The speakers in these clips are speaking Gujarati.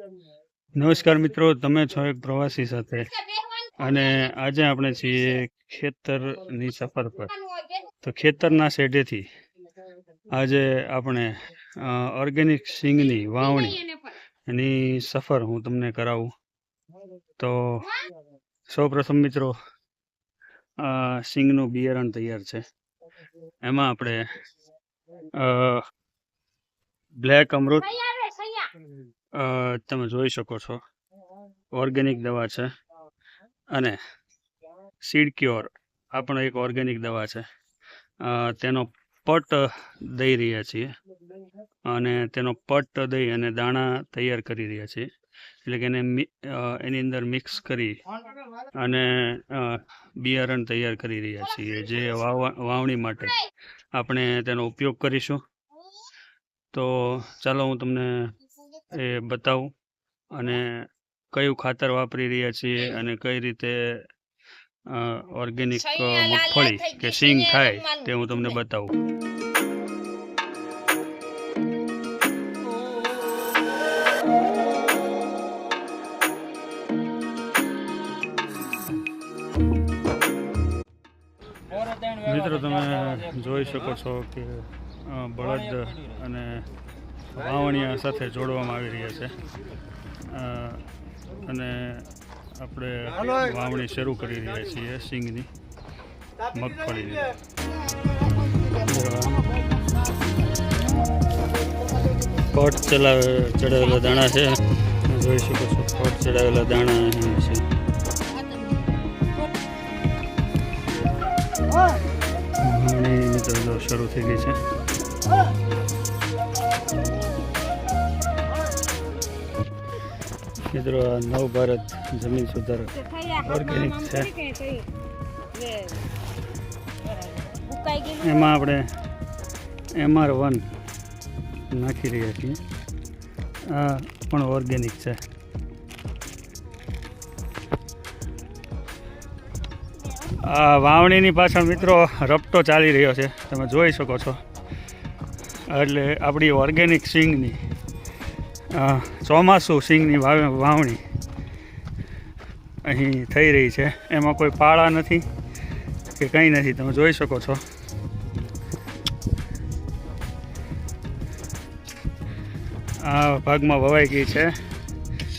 નમસ્કાર મિત્રો, તમે છો એક પ્રવાસી સાથે. અને આજે આપણે છીએ ખેતરની સફર પર. તો ખેતરના શેઢેથી આજે આપણે ઓર્ગેનિક સિંગની વાવણી એની સફર હું તમને કરાવું. તો સૌપ્રથમ મિત્રો આ સિંગનું બિયારણ તૈયાર છે. એમાં આપણે બ્લેક અમૃત તમે જોઈ શકો છો. ઓર્ગેનિક દવા છે. અને સીડ ક્યોર આ પણ એક ઓર્ગેનિક દવા છે. તેનો પટ દઈ રહ્યા છીએ. અને તેનો પટ દઈ અને દાણા તૈયાર કરી રહ્યા છીએ. એટલે કે એને એની અંદર મિક્સ કરી અને બિયારણ તૈયાર કરી રહ્યા છીએ. જે વાવણી માટે આપણે તેનો ઉપયોગ કરીશું. તો ચાલો હું તમને એ બતાવું અને કયું ખાતર વાપરી રહ્યા છીએ અને કઈ રીતે ઓર્ગેનિક મગફળી કે સિંગ થાય તે હું તમને બતાવું. મિત્રો તમે જોઈ શકો છો કે બળદ અને વાવણીયા સાથે જોડવામાં આવી રહ્યા છે. અને આપણે વાવણી શરૂ કરી રહ્યા છીએ સિંગની. મગફળીની કોટ ચલાવે, ચડાવેલા દાણા છે. જોઈ શકો છો કોટ ચડાવેલા દાણા છે. વાવણી શરૂ થઈ ગઈ છે. મિત્રો આ નવ ભારત જમીન સુધાર ઓર્ગેનિક છે. એમાં આપણે એમઆર વન નાખી રહ્યા છીએ. આ પણ ઓર્ગેનિક છે. આ વાવણીની પાછળ મિત્રો રપટો ચાલી રહ્યો છે. તમે જોઈ શકો છો. એટલે આપણી ઓર્ગેનિક સિંગની ચોમાસું સિંગની વાવ- વાવણી અહીં થઈ રહી છે. એમાં કોઈ પાળા નથી કે કંઈ નથી. તમે જોઈ શકો છો. આ ભાગમાં વવાઈ ગઈ છે.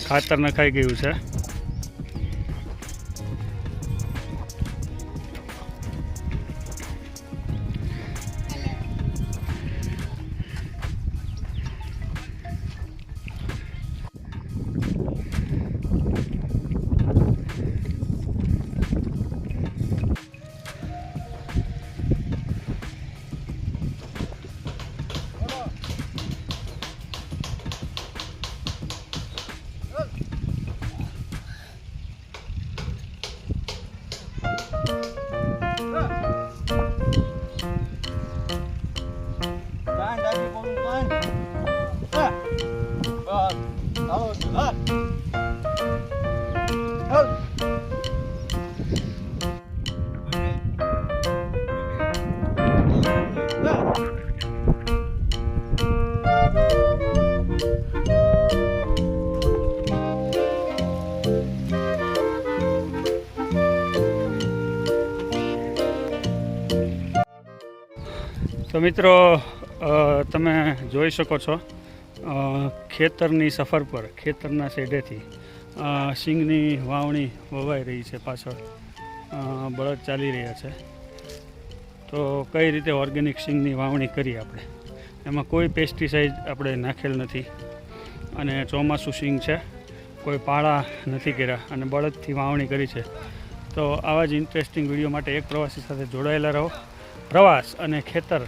ખાતર નખાઈ ગયું છે. તો મિત્રો તમે જોઈ શકો છો ખેતરની સફર પર, ખેતરના શેઢેથી સિંગની વાવણી વવાઈ રહી છે પાછળ. બળદ ચાલી રહ્યા છે. તો કઈ રીતે ઓર્ગેનિક સિંગની વાવણી કરી આપણે? એમાં કોઈ પેસ્ટિસાઇડ આપણે નાખેલ નથી. અને ચોમાસું સિંગ છે. કોઈ પાળા નથી કર્યા અને બળદથી વાવણી કરી છે. તો આવા જ ઇન્ટરેસ્ટિંગ વીડિયો માટે એક પ્રવાસી સાથે જોડાયેલા રહો. પ્રવાસ અને ખેતર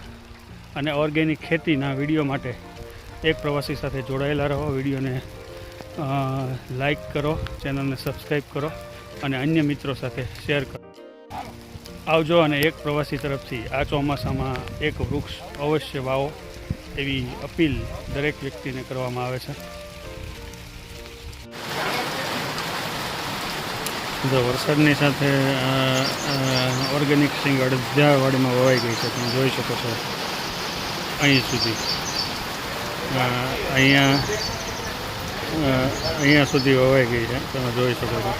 અને ઓર્ગેનિક ખેતીના વીડિયો માટે એક પ્રવાસી સાથે જોડાયેલા રહો, વિડીયોને લાઈક કરો, ચેનલને સબસ્ક્રાઈબ કરો અને અન્ય મિત્રો સાથે શેર કરો. આવજો અને એક પ્રવાસી તરફથી આ ચોમાસામાં એક વૃક્ષ અવશ્ય વાવો એવી અપીલ દરેક વ્યક્તિને કરવામાં આવે છે. જો વરસાદની સાથે ઓર્ગેનિક સિંગ અડધ્યાવાડીમાં વવાઈ ગઈ છે, તમે જોઈ શકો છો. અહીં સુધી. અહીંયા અહીંયા સુધી વવાઈ ગઈ છે. તમે જોઈ શકો છો.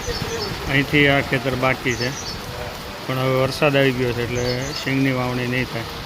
અહીંથી આ ખેતર બાકી છે. પણ હવે વરસાદ આવી ગયો છે એટલે શીંગની વાવણી નહીં થાય.